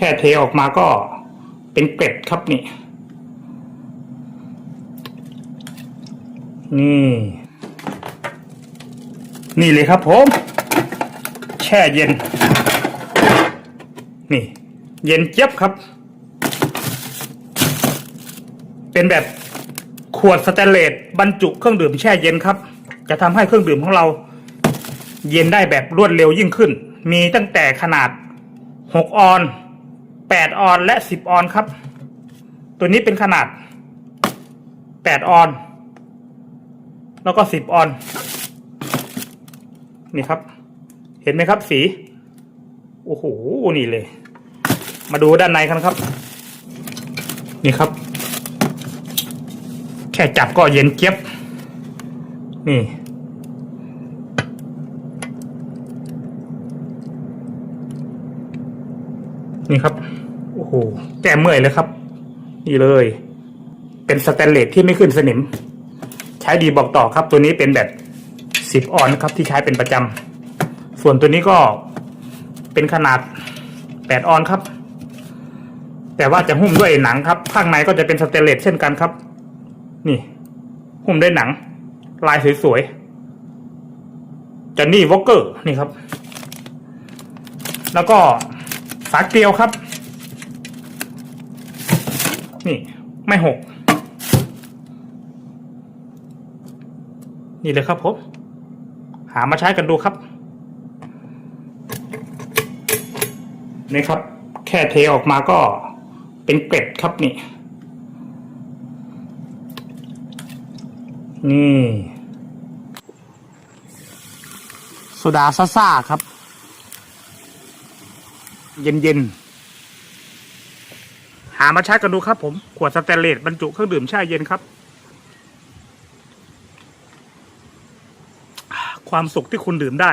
ค่เทออกมาก็เป็นเกล็ดครับนี่ นี่ นี่เลยครับผม แช่เย็น นี่ เย็นเจี๊ยบครับ เป็นแบบขวดสแตนเลสบรรจุเครื่องดื่มแช่เย็นครับ จะทำให้เครื่องดื่มของเรา เย็นได้แบบรวดเร็วยิ่งขึ้น มีตั้งแต่ขนาด 6 ออน 8 ออนและ 10 ออนครับ ตัวนี้เป็นขนาด 8 ออน แล้วก็ 10 ออน นี่ครับ เห็นไหมครับสี โอ้โห นี่เลย มาดูด้านในกันครับ นี่ครับ แค่จับก็เย็นเจี๊ยบ นี่ นี่ครับ โอ้โหแก้เมื่อยเลยครับ นี่เลย เป็นสแตนเลสที่ไม่ขึ้นสนิม ใช้ดีบอกต่อครับ ตัวนี้เป็นแบบสิบออนครับที่ใช้เป็นประจำส่วนตัวนี้ก็เป็นขนาดแปดออนครับ แต่ว่าจะหุ้มด้วยหนังครับ ข้างในก็จะเป็นสเตนเลสเช่นกันครับ นี่ หุ้มด้วยหนัง ลายสวยๆจันนี่วอลเกอร์นี่ครับ แล้วก็ ฝาเกลียวครับ นี่ไม่หก นี่เลยครับผม หามาใช้กันดูครับ นี่ครับ แค่เทออกมาก็เป็นเกล็ดครับนี่ นี่โซดาซ่าๆครับ เย็นๆ หามาใช้กันดูครับผม ขวดสแตนเลสบรรจุเครื่องดื่มแช่เย็นครับ ความสุขที่คุณดื่มได้